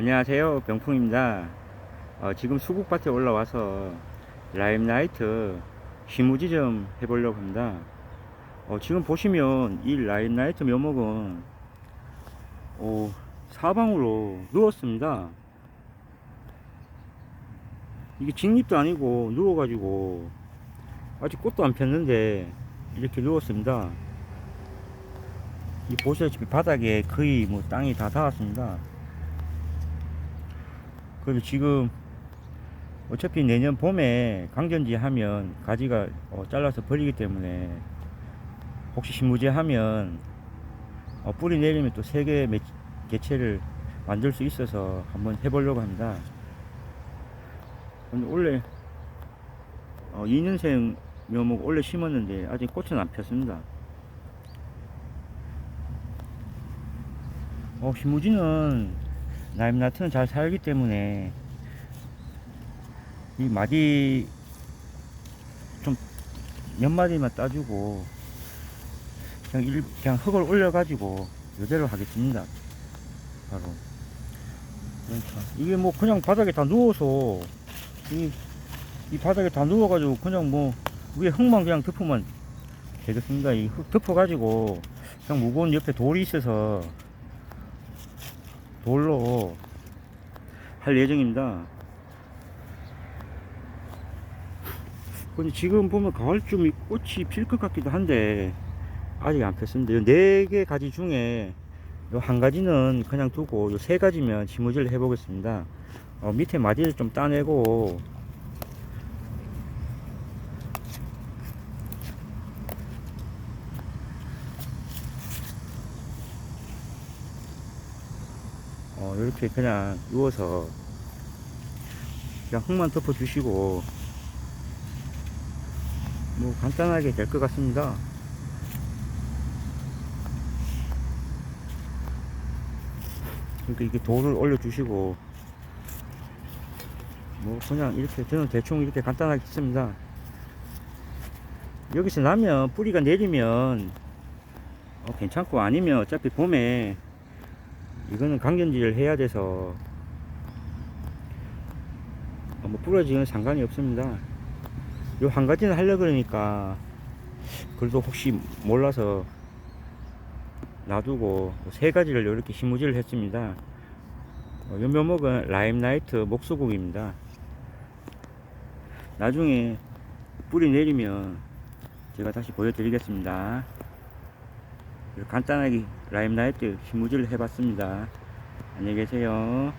안녕하세요 병풍입니다. 어, 지금 수국밭에 올라와서 라임나이트 시무지 좀 해보려고 합니다. 어, 지금 보시면 이 라임나이트 묘목은 어, 사방으로 누웠습니다. 이게 직립도 아니고 누워 가지고 아직 꽃도 안 폈는데 이렇게 누웠습니다. 이 보시다시피 바닥에 거의 뭐 땅이 다 닿았습니다 그리고 지금 어차피 내년 봄에 강전지 하면 가지가 어, 잘라서 버리기 때문에 혹시 신무제 하면 어, 뿌리 내리면 또 세 개의 매- 개체를 만들 수 있어서 한번 해보려고 합니다. 근데 원래 어, 2년생 묘목 원래 심었는데 아직 꽃은 안 폈습니다. 어, 신무지는 라임나트는 잘 살기 때문에 이 마디 좀 몇 마디만 따주고 그냥, 일, 그냥 흙을 올려가지고 이대로 하겠습니다. 바로. 그러니까 이게 뭐 그냥 바닥에 다 누워서 이, 이 바닥에 다 누워가지고 그냥 뭐 위에 흙만 그냥 덮으면 되겠습니다. 이 흙 덮어가지고 그냥 무거운 옆에 돌이 있어서 돌로 할 예정입니다. 근데 지금 보면 가을쯤 꽃이 필 것 같기도 한데 아직 안 폈습니다. 네개 가지 중에 요 한 가지는 그냥 두고 요 세 가지면 지무질 해보겠습니다. 어, 밑에 마디를 좀 따내고 어, 이렇게 그냥 누워서 그냥 흙만 덮어 주시고 뭐 간단하게 될 것 같습니다. 그러니까 이게 돌을 올려 주시고 뭐 그냥 이렇게 저는 대충 이렇게 간단하게 했습니다. 여기서 나면 뿌리가 내리면 어, 괜찮고 아니면 어차피 봄에 이거는 강gen지를 해야 돼서 어, 뭐 부러지는 상관이 없습니다. 요 한 가지는 하려 그러니까 그래도 혹시 몰라서 놔두고 세 가지를 이렇게 시무지를 했습니다. 어, 요 묘목은 라임나이트 목수국입니다. 나중에 뿌리 내리면 제가 다시 보여드리겠습니다. 간단하게 라임나이트 시무지를 해봤습니다. 안녕히 계세요.